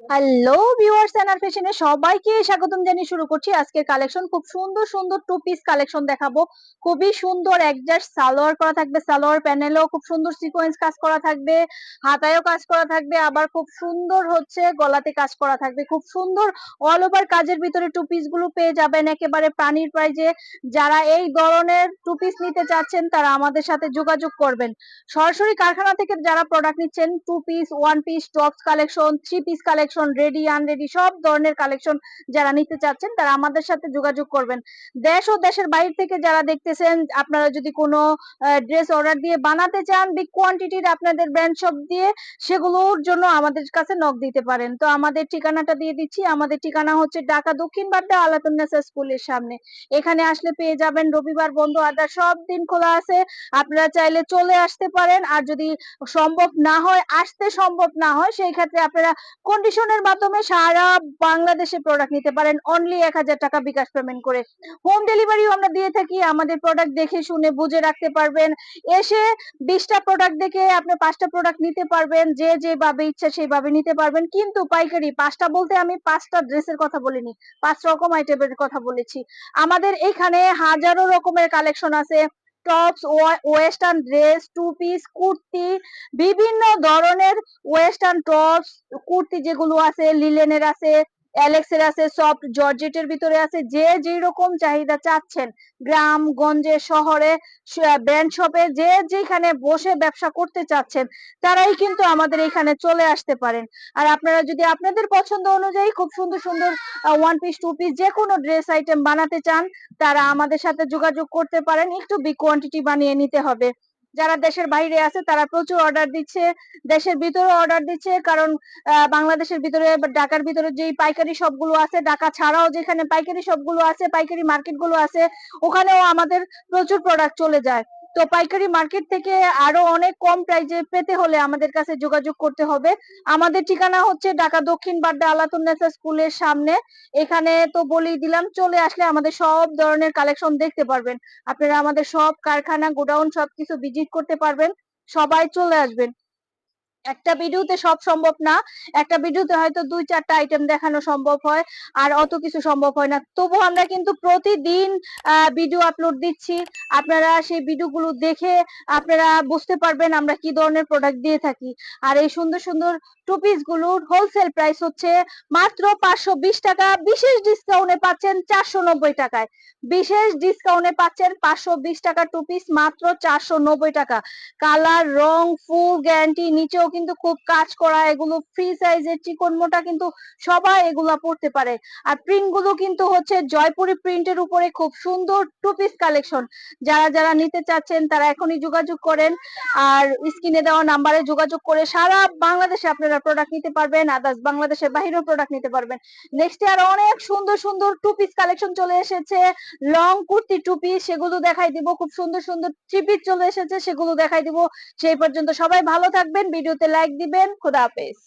Hello viewers এনার ফ্যাশনে সবাইকে স্বাগতম জানিয়ে শুরু করছি। আজকের কালেকশন খুব সুন্দর সুন্দর টু পিস কালেকশন দেখাবো। খুবই সুন্দর একজাস্ট সালোয়ার করা থাকবে, সালোয়ার প্যানেলও খুব সুন্দর সিকোয়েন্স কাজ করা থাকবে, হাতায়ও কাজ করা থাকবে, আবার খুব সুন্দর হচ্ছে গলাতে কাজ করা থাকবে। খুব সুন্দর অল ওভার কাজের ভিতরে টু পিসগুলো পেয়ে যাবেন একেবারে পানির প্রাইজে যারা এই ধরনের টু পিস নিতে চাচ্ছেন, তারা আমাদের সাথে যোগাযোগ করবেন। সরাসরি কারখানা থেকে যারা প্রোডাক্ট নিচ্ছেন two piece one piece tops collection three piece collection ready unready সব ধরনের কালেকশন যারা নিতে চাচ্ছেন, তারা আমাদের সাথে যোগাযোগ করবেন। দেশ ও দেশের বাইরে থেকে যারা দেখতেছেন, আপনারা যদি কোনো ড্রেস অর্ডার দিয়ে বানাতে চান বিগ কোয়ান্টিটির আপনাদের ব্র্যান্ড শপ দিয়ে, সেগুলোর জন্য আমাদের কাছে নক দিতে পারেন। তো আমাদের ঠিকানাটা দিয়ে দিচ্ছি। আমাদের ঠিকানা হচ্ছে ঢাকা দক্ষিণ বাড্ডা আলাতুন্নেসা স্কুলের সামনে। এখানে আসলে পেয়ে যাবেন রবিবার বন্ধ আড্ডা সব দিন খোলা আছে। আপনারা চাইলে চলে আসতে পারেন। আর যদি সম্ভব না হয়, আসতে সম্ভব না হয়, সেই ক্ষেত্রে আপনারা কন্ডিশনের মাধ্যমে সারা বাংলাদেশে প্রোডাক্ট নিতে পারেন। অনলি এক হাজার টাকা বিকাশ পেমেন্ট করে। হোম ডেলিভারিও আমরা দিয়ে থাকি। আমাদের প্রোডাক্ট দেখে শুনে বুঝে রাখতে পারবেন। এসে বিশটা প্রোডাক্ট দেখে আপনি পাঁচটা প্রোডাক্ট নিতে পারবেন। যে যেভাবে ইচ্ছা সেইভাবে নিতে পারবেন। কিন্তু পাইকারি পাঁচটা বলতে আমি পাঁচটা ড্রেসের কথা বলিনি, পাঁচ রকম আইটেমের কথা বলেছি। আমাদের এখানে হাজারো রকমের কালেকশন আছে। Tops western dress, two piece, kurti, বিভিন্ন ধরনের ওয়েস্টার্ন টপস, কুর্তি যেগুলো আছে লিলেনের আছে অ্যালেক্সের আছে সফট জর্জেটের ভিতরে আছে, যে যে রকম চাহিদা চাচ্ছেন, গ্রাম, গঞ্জে, শহরে ব্র্যান্ড শপে যে যেখানে বসে ব্যবসা করতে চাচ্ছেন, তারাই কিন্তু আমাদের এখানে চলে আসতে পারেন। আর আপনারা যদি আপনাদের পছন্দ অনুযায়ী খুব সুন্দর সুন্দর ওয়ান পিস টু পিস যে কোনো ড্রেস আইটেম বানাতে চান, তারা আমাদের সাথে যোগাযোগ করতে পারেন। একটু বিগ কোয়ান্টিটি বানিয়ে নিতে হবে। যারা দেশের বাইরে আছে তারা প্রচুর অর্ডার দিচ্ছে, দেশের ভিতরে অর্ডার দিচ্ছে, কারণ বাংলাদেশের ভিতরে ঢাকার ভিতরে যেই পাইকারি সবগুলো আছে, ঢাকা ছাড়াও যেখানে পাইকারি সবগুলো আছে, পাইকারি মার্কেটগুলো আছে, ওখানেও আমাদের প্রচুর প্রোডাক্ট চলে যায়। তো পাইকারি মার্কেট থেকে আরও অনেক কম প্রাইজে পেতে হলে আমাদের কাছে যোগাযোগ করতে হবে। আমাদের ঠিকানা হচ্ছে ঢাকা দক্ষিণ বাড্ডা আলাতুন্নেসা স্কুলের সামনে। এখানে তো বলেই দিলাম, চলে আসলে আমাদের সব ধরনের কালেকশন দেখতে পারবেন। আপনারা আমাদের সব কারখানা, গোডাউন সবকিছু ভিজিট করতে পারবেন। সবাই চলে আসবেন। একটা ভিডিওতে সব সম্ভব না। একটা ভিডিওতে হয়তো দুই চারটা আইটেম দেখানো সম্ভব হয়, আর অত কিছু সম্ভব হয় না। তবু আমরা কিন্তু প্রতিদিন ভিডিও আপলোড দিচ্ছি। আপনারা সেই ভিডিওগুলো দেখে আপনারা বুঝতে পারবেন আমরা কি ধরনের প্রোডাক্ট দিয়ে থাকি। আর এই সুন্দর সুন্দর টু পিসগুলোর হোলসেল প্রাইস হচ্ছে মাত্র পাঁচশো বিশ টাকা। বিশেষ ডিসকাউন্টে পাচ্ছেন চারশো নব্বই টাকায়। বিশেষ ডিসকাউন্টে পাচ্ছেন পাঁচশো বিশ টাকা টু পিস মাত্র চারশো নব্বই টাকা। কালার রং ফুল গ্যারান্টি নিচেও কিন্তু খুব কাজ করা, এগুলো ফ্রি সাইজের চিকন মোটা কিন্তু সবাই এগুলা পড়তে পারে। আর প্রিন্টগুলো কিন্তু হচ্ছে জয়পুরি প্রিন্টের উপরে খুব সুন্দর টু পিস কালেকশন যারা যারা নিতে চাচ্ছেন তারা এখনই যোগাযোগ করেন। আর স্ক্রিনে দেওয়া নাম্বারে যোগাযোগ করে সারা বাংলাদেশে আপনারা প্রোডাক্ট নিতে পারবেন আদার্স বাংলাদেশের বাহিরেও প্রোডাক্ট নিতে পারবেন। নেক্সট আর অনেক সুন্দর সুন্দর টু পিস কালেকশন চলে এসেছে। লং কুর্তি টু পিস সেগুলো দেখাই দিব। খুব সুন্দর সুন্দর থ্রি পিস চলে এসেছে, সেগুলো দেখাই দিব। সেই পর্যন্ত সবাই ভালো থাকবেন। ভিডিওতে লাইক দিবেন খোদা হাফেজ।